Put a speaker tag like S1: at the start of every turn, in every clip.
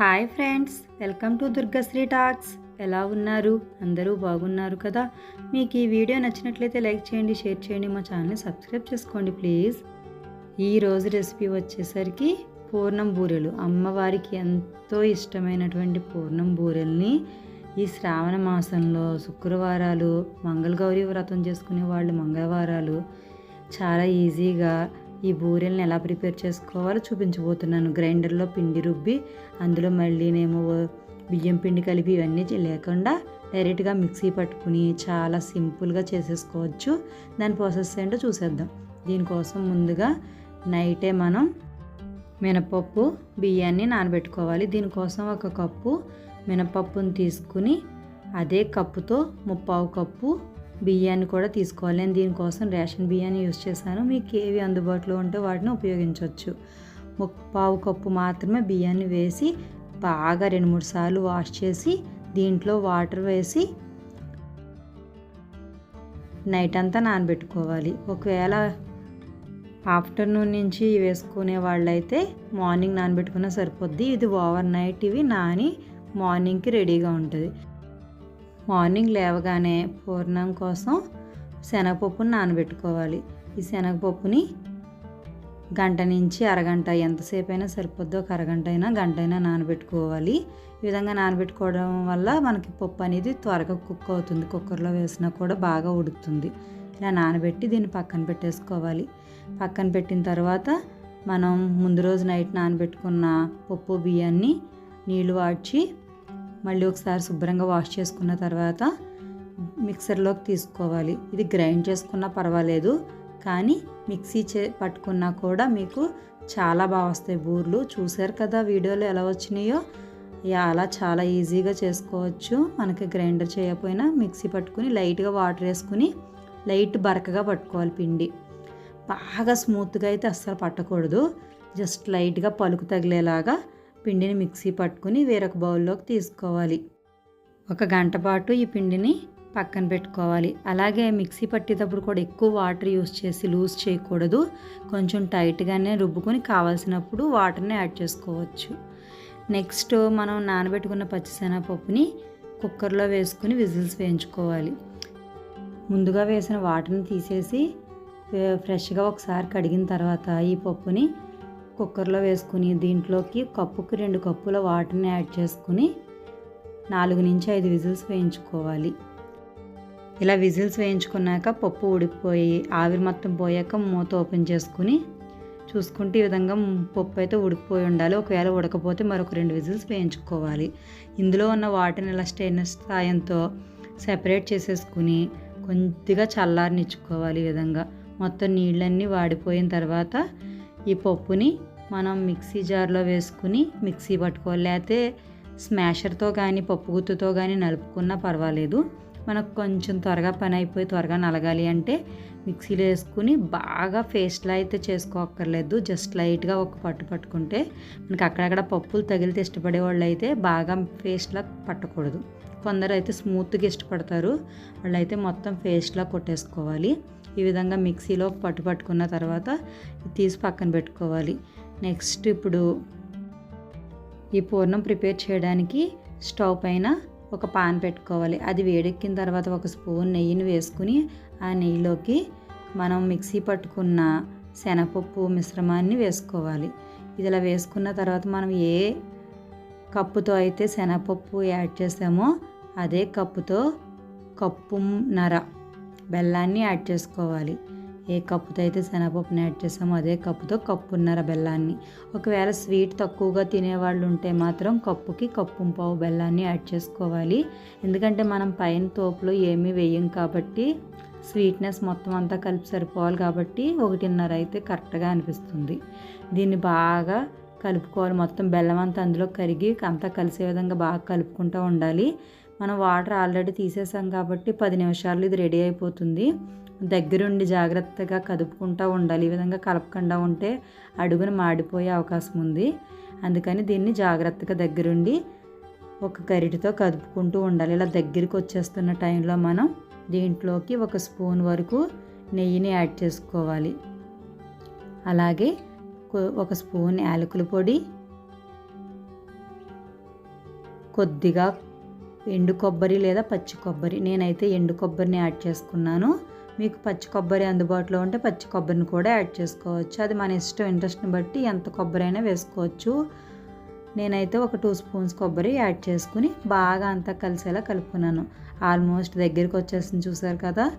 S1: Hi friends welcome to Durgashri talks. ఎలా ఉన్నారు? అందరూ బాగున్నారు కదా? మీకు ఈ వీడియో నచ్చినట్లయితే లైక్ చేయండి షేర్ చేయండి మా ఛానల్ని సబ్స్క్రైబ్ చేసుకోండి ప్లీజ్. ఈరోజు రెసిపీ వచ్చేసరికి పూర్ణం బూరెలు. అమ్మవారికి ఎంతో ఇష్టమైనటువంటి పూర్ణం బూరెల్ని ఈ శ్రావణ మాసంలో శుక్రవారాలు మంగళగౌరి వ్రతం చేసుకునే వాళ్ళు మంగళవారాలు చాలా ఈజీగా ఈ బూరెల్ని ఎలా ప్రిపేర్ చేసుకోవాలో చూపించబోతున్నాను. గ్రైండర్లో పిండి రుబ్బి అందులో మళ్ళీనేమో బియ్యం పిండి కలిపి ఇవన్నీ లేకుండా డైరెక్ట్గా మిక్సీ పట్టుకుని చాలా సింపుల్గా చేసేసుకోవచ్చు. దాని ప్రాసెస్ ఏంటో చూసేద్దాం. దీనికోసం ముందుగా నైటే మనం మినపప్పు బియ్యాన్ని నానబెట్టుకోవాలి. దీనికోసం ఒక కప్పు మినపప్పుని తీసుకుని అదే కప్పుతో ముప్పావు కప్పు బియ్యాన్ని కూడా తీసుకోవాలి. నేను దీనికోసం రేషన్ బియ్యాన్ని యూజ్ చేశాను. మీకు ఏవి అందుబాటులో ఉంటే వాటిని ఉపయోగించవచ్చు పావు కప్పు మాత్రమే బియ్యాన్ని వేసి బాగా రెండు మూడు సార్లు వాష్ చేసి దీంట్లో వాటర్ వేసి నైట్ అంతా నానబెట్టుకోవాలి. ఒకవేళ ఆఫ్టర్నూన్ నుంచి వేసుకునే వాళ్ళైతే మార్నింగ్ నానబెట్టుకున్నా సరిపోద్ది. ఇది ఓవర్ నైట్ ఇవి నాని మార్నింగ్కి రెడీగా ఉంటుంది. మార్నింగ్ లేవగానే పూర్ణం కోసం శనగపప్పును నానబెట్టుకోవాలి. ఈ శనగపప్పుని గంట నుంచి అరగంట ఎంతసేపు అయినా ఒక అరగంట అయినా గంట అయినా నానబెట్టుకోవాలి. ఈ విధంగా నానబెట్టుకోవడం వల్ల మనకి పప్పు అనేది త్వరగా కుక్ అవుతుంది. కుక్కర్లో వేసినా కూడా బాగా ఉడుకుతుంది. ఇలా నానబెట్టి దీన్ని పక్కన పెట్టేసుకోవాలి. పక్కన పెట్టిన తర్వాత మనం ముందు రోజు నైట్ నానబెట్టుకున్న పప్పు బియ్యాన్ని నీళ్ళు వాడ్చి మళ్ళీ ఒకసారి శుభ్రంగా వాష్ చేసుకున్న తర్వాత మిక్సర్లోకి తీసుకోవాలి. ఇది గ్రైండ్ చేసుకున్నా పర్వాలేదు కానీ మిక్సీ చే పట్టుకున్నా కూడా మీకు చాలా బాగా వస్తాయి బూర్లు. చూశారు కదా వీడియోలో ఎలా వచ్చినాయో? అలా చాలా ఈజీగా చేసుకోవచ్చు. మనకి గ్రైండర్ చేయకపోయినా మిక్సీ పట్టుకుని లైట్గా వాటర్ వేసుకుని లైట్ బరకగా పట్టుకోవాలి పిండి. బాగా స్మూత్గా అయితే అస్సలు పట్టకూడదు. జస్ట్ లైట్గా పలుకు తగిలేలాగా పిండిని మిక్సీ పట్టుకుని వేరొక బౌల్లోకి తీసుకోవాలి. ఒక గంట పాటు ఈ పిండిని పక్కన పెట్టుకోవాలి. అలాగే మిక్సీ పట్టేటప్పుడు కూడా ఎక్కువ వాటర్ యూస్ చేసి లూజ్ చేయకూడదు. కొంచెం టైట్గానే రుబ్బుకొని కావాల్సినప్పుడు వాటర్ని యాడ్ చేసుకోవచ్చు. నెక్స్ట్ మనం నానబెట్టుకున్న పచ్చిశనగపప్పుని కుక్కర్లో వేసుకుని విజిల్స్ వేయించుకోవాలి. ముందుగా వేసిన వాటర్ని తీసేసి ఫ్రెష్గా ఒకసారి కడిగిన తర్వాత ఈ పప్పుని కుక్కర్లో వేసుకుని దీంట్లోకి కప్పుకి రెండు కప్పుల వాటర్ని యాడ్ చేసుకుని నాలుగు నుంచి ఐదు విజిల్స్ వేయించుకోవాలి. ఇలా విజిల్స్ వేయించుకున్నాక పప్పు ఉడికిపోయి ఆవిరి మొత్తం పోయాక మూత ఓపెన్ చేసుకుని చూసుకుంటే ఈ విధంగా పప్పు అయితే ఉడికిపోయి ఉండాలి. ఒకవేళ ఉడకపోతే మరొక రెండు విజిల్స్ వేయించుకోవాలి. ఇందులో ఉన్న వాటిని ఇలా స్టెయిన్లెస్ సాయంతో సెపరేట్ చేసేసుకుని కొద్దిగా చల్లారనిచ్చుకోవాలి ఈ విధంగా. మొత్తం నీళ్ళన్నీ వాడిపోయిన తర్వాత ఈ పప్పుని మనం మిక్సీ జార్లో వేసుకుని మిక్సీ పట్టుకోవాలి. లేకపోతే స్మాషర్తో కానీ పప్పు గుత్తుతో కానీ నలుపుకున్నా పర్వాలేదు. మనకు కొంచెం త్వరగా పని అయిపోయి త్వరగా నలగాలి అంటే మిక్సీలో వేసుకుని బాగా పేస్ట్లా అయితే చేసుకోక్కర్లేదు. జస్ట్ లైట్గా ఒక పట్టు పట్టుకుంటే మనకి అక్కడక్కడ పప్పులు తగిలితే ఇష్టపడే వాళ్ళు అయితే బాగా పేస్ట్లా పట్టకూడదు. కొందరు అయితే స్మూత్గా ఇష్టపడతారు. వాళ్ళు అయితే మొత్తం పేస్ట్లా కొట్టేసుకోవాలి. ఈ విధంగా మిక్సీలో పట్టు పట్టుకున్న తర్వాత తీసి పక్కన పెట్టుకోవాలి. నెక్స్ట్ ఇప్పుడు ఈ పూర్ణం ప్రిపేర్ చేయడానికి స్టవ్ పైన ఒక పాన్ పెట్టుకోవాలి. అది వేడెక్కిన తర్వాత ఒక స్పూన్ నెయ్యిని వేసుకుని ఆ నెయ్యిలోకి మనం మిక్సీ పట్టుకున్న శనగపప్పు మిశ్రమాన్ని వేసుకోవాలి. ఇది ఇలా వేసుకున్న తర్వాత మనం ఏ కప్పుతో అయితే శనగపప్పు యాడ్ చేసామో అదే కప్పుతో కప్పున్నర బెల్లాన్ని యాడ్ చేసుకోవాలి. ఏ కప్పుతో అయితే శనగపప్పుని యాడ్ చేసామో అదే కప్పుతో కప్పున్నర బెల్లాన్ని. ఒకవేళ స్వీట్ తక్కువగా తినేవాళ్ళు ఉంటే మాత్రం కప్పుకి కప్పు పావు బెల్లాన్ని యాడ్ చేసుకోవాలి. ఎందుకంటే మనం పైన తోపులో ఏమీ వేయం కాబట్టి స్వీట్నెస్ మొత్తం అంతా కలిపి సరిపోవాలి కాబట్టి ఒకటిన్నర అయితే కరెక్ట్గా అనిపిస్తుంది. దీన్ని బాగా కలుపుకోవాలి. మొత్తం బెల్లం అంతా అందులో కరిగి అంతా కలిసే విధంగా బాగా కలుపుకుంటూ ఉండాలి. మనం వాటర్ ఆల్రెడీ తీసేసాం కాబట్టి పది నిమిషాలు ఇది రెడీ అయిపోతుంది. దగ్గరుండి జాగ్రత్తగా కదుపుకుంటూ ఉండాలి. ఈ విధంగా కలపకుండా ఉంటే అడుగున మాడిపోయే అవకాశం ఉంది. అందుకని దీన్ని జాగ్రత్తగా దగ్గరుండి ఒక గరిటితో కదుపుకుంటూ ఉండాలి. ఇలా దగ్గరికి వచ్చేస్తున్న టైంలో మనం దీంట్లోకి ఒక స్పూన్ వరకు నెయ్యిని యాడ్ చేసుకోవాలి. అలాగే ఒక స్పూన్ యాలకుల పొడి కొద్దిగా ఎండు కొబ్బరి లేదా పచ్చి కొబ్బరి. నేనైతే ఎండు కొబ్బరిని యాడ్ చేసుకున్నాను. మీకు పచ్చి కొబ్బరి అందుబాటులో ఉంటే పచ్చి కొబ్బరిని కూడా యాడ్ చేసుకోవచ్చు. అది మన ఇష్టం ఇంట్రెస్ట్ని బట్టి ఎంత కొబ్బరి అయినా వేసుకోవచ్చు. నేనైతే ఒక టూ స్పూన్స్ కొబ్బరి యాడ్ చేసుకుని బాగా అంతా కలిసేలా కలుపుకున్నాను. ఆల్మోస్ట్ దగ్గరికి వచ్చేసింది చూసారు కదా?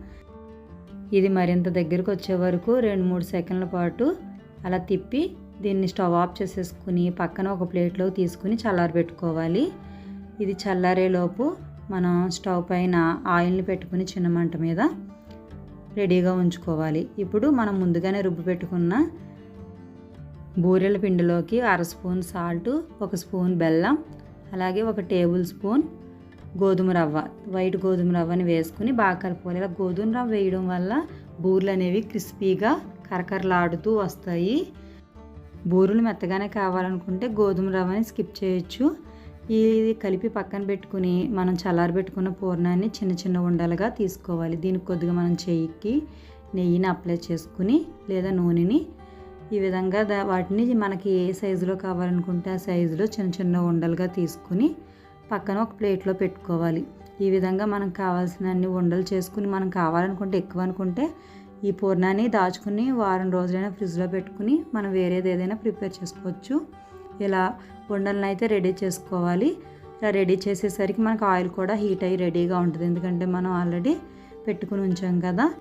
S1: ఇది మరింత దగ్గరికి వచ్చే వరకు రెండు మూడు సెకండ్ల పాటు అలా తిప్పి దీన్ని స్టవ్ ఆఫ్ చేసేసుకుని పక్కన ఒక ప్లేట్లో తీసుకుని చల్లారబెట్టుకోవాలి. ఇది చల్లారేలోపు మనం స్టవ్ పైన ఆయిల్ని పెట్టుకుని చిన్న మంట మీద రెడీగా ఉంచుకోవాలి. ఇప్పుడు మనం ముందుగానే రుబ్బు పెట్టుకున్న బూరెల పిండిలోకి అర స్పూన్ సాల్ట్ ఒక స్పూన్ బెల్లం అలాగే ఒక టేబుల్ స్పూన్ గోధుమ రవ్వ. వైట్ గోధుమ రవ్వని వేసుకుని బాగా కలుపుకోవాలి. ఇలా గోధుమ రవ్వ వేయడం వల్ల బూరెలు అనేవి క్రిస్పీగా కరకరలాడుతూ వస్తాయి. బూరెలు మెత్తగానే కావాలనుకుంటే గోధుమ రవ్వని స్కిప్ చేయొచ్చు. ఇది కలిపి పక్కన పెట్టుకుని మనం చల్లారబెట్టుకున్న పూర్ణాన్ని చిన్న చిన్న ఉండలుగా తీసుకోవాలి. దీనికి కొద్దిగా మనం చెయ్యికి నెయ్యిని అప్లై చేసుకుని లేదా నూనెని ఈ విధంగా దా వాటిని మనకి ఏ సైజులో కావాలనుకుంటే ఆ సైజులో చిన్న చిన్న ఉండలుగా తీసుకుని పక్కన ఒక ప్లేట్లో పెట్టుకోవాలి. ఈ విధంగా మనకు కావాల్సిన అన్ని ఉండలు చేసుకుని మనం కావాలనుకుంటే ఎక్కువ అనుకుంటే ఈ పూర్ణాన్ని దాచుకుని వారం రోజులైనా ఫ్రిడ్జ్లో పెట్టుకుని మనం వేరేది ఏదైనా ప్రిపేర్ చేసుకోవచ్చు. ఇలా ఉండలను అయితే రెడీ చేసుకోవాలి. ఇలా రెడీ చేసేసరికి మనకు ఆయిల్ కూడా హీట్ అయ్యి రెడీగా ఉంటుంది. ఎందుకంటే మనం ఆల్రెడీ పెట్టుకుని ఉంచాం కదా.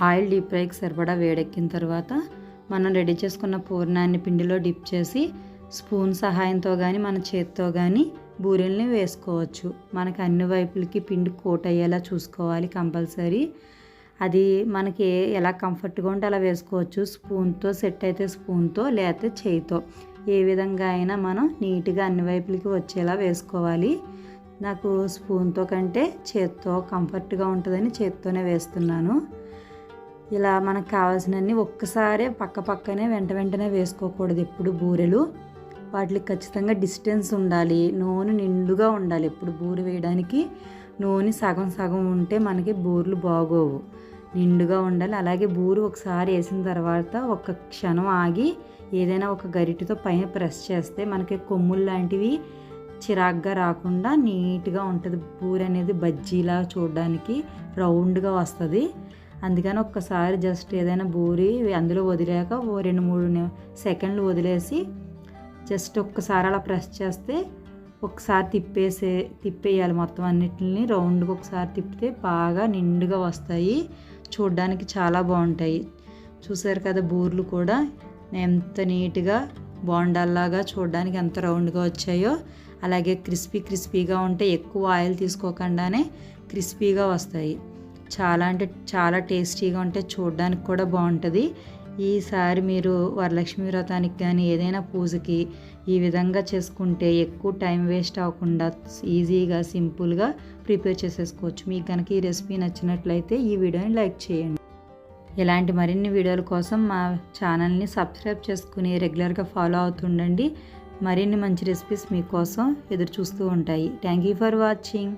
S1: ఆయిల్ డీప్ ఫ్రైకి సరిపడా వేడెక్కిన తర్వాత మనం రెడీ చేసుకున్న పూర్ణాన్ని పిండిలో డిప్ చేసి స్పూన్ సహాయంతో కానీ మన చేతితో కానీ బూరెల్ని వేసుకోవచ్చు. మనకి అన్ని వైపులకి పిండి కోట్ అయ్యేలా చూసుకోవాలి కంపల్సరీ. అది మనకి ఎలా కంఫర్ట్గా ఉంటే అలా వేసుకోవచ్చు. స్పూన్తో సెట్ అయితే స్పూన్తో లేకపోతే చేయితో. ఏ విధంగా అయినా మనం నీట్గా అన్ని వైపులకి వచ్చేలా వేసుకోవాలి. నాకు స్పూన్తో కంటే చేత్తో కంఫర్ట్గా ఉంటుందని చేత్తోనే వేస్తున్నాను. ఇలా మనకు కావాల్సినన్ని ఒక్కసారే పక్క పక్కనే వెంట వెంటనే వేసుకోకూడదు ఎప్పుడు బూరెలు. వాటికి ఖచ్చితంగా డిస్టెన్స్ ఉండాలి. నూనె నిండుగా ఉండాలి ఎప్పుడు బూరె వేయడానికి. నూనె సగం సగం ఉంటే మనకి బూరెలు బాగోవు. నిండుగా ఉండాలి. అలాగే బూరు ఒకసారి వేసిన తర్వాత ఒక క్షణం ఆగి ఏదైనా ఒక గరిటతో పైన ప్రెస్ చేస్తే మనకి కొమ్ములు లాంటివి చిరాగ్గా రాకుండా నీట్గా ఉంటుంది. పూరి అనేది బజ్జీలా చూడడానికి రౌండ్గా వస్తుంది. అందుకని ఒక్కసారి జస్ట్ ఏదైనా బూరి అందులో వదిలేక ఓ రెండు మూడు సెకండ్లు వదిలేసి జస్ట్ ఒక్కసారి అలా ప్రెస్ చేస్తే ఒకసారి తిప్పేసే తిప్పేయాలి మొత్తం అన్నిటిని. రౌండ్గా ఒకసారి తిప్పితే బాగా నిండుగా వస్తాయి. చూడడానికి చాలా బాగుంటాయి. చూసారు కదా బూర్లు కూడా? ఎంత నీట్గా బోండాల్లాగా చూడడానికి ఎంత రౌండ్గా వచ్చాయో అలాగే క్రిస్పీ క్రిస్పీగా ఉంటే ఎక్కువ ఆయిల్ తీసుకోకుండానే క్రిస్పీగా వస్తాయి. చాలా అంటే చాలా టేస్టీగా ఉంటే చూడడానికి కూడా బాగుంటుంది. ఈసారి మీరు వరలక్ష్మి వ్రతానికి కానీ ఏదైనా పూజకి ఈ విధంగా చేసుకుంటే ఎక్కువ టైం వేస్ట్ అవ్వకుండా ఈజీగా సింపుల్గా ప్రిపేర్ చేసేసుకోవచ్చు. మీకు కనుక ఈ రెసిపీ నచ్చినట్లయితే ఈ వీడియోని లైక్ చేయండి. ఇలాంటి మరిన్ని వీడియోల కోసం మా ఛానల్ని సబ్స్క్రైబ్ చేసుకుని రెగ్యులర్గా ఫాలో అవుతుండండి. మరిన్ని మంచి రెసిపీస్ మీకోసం ఎదురు చూస్తూ ఉంటాయి. Thank you for watching.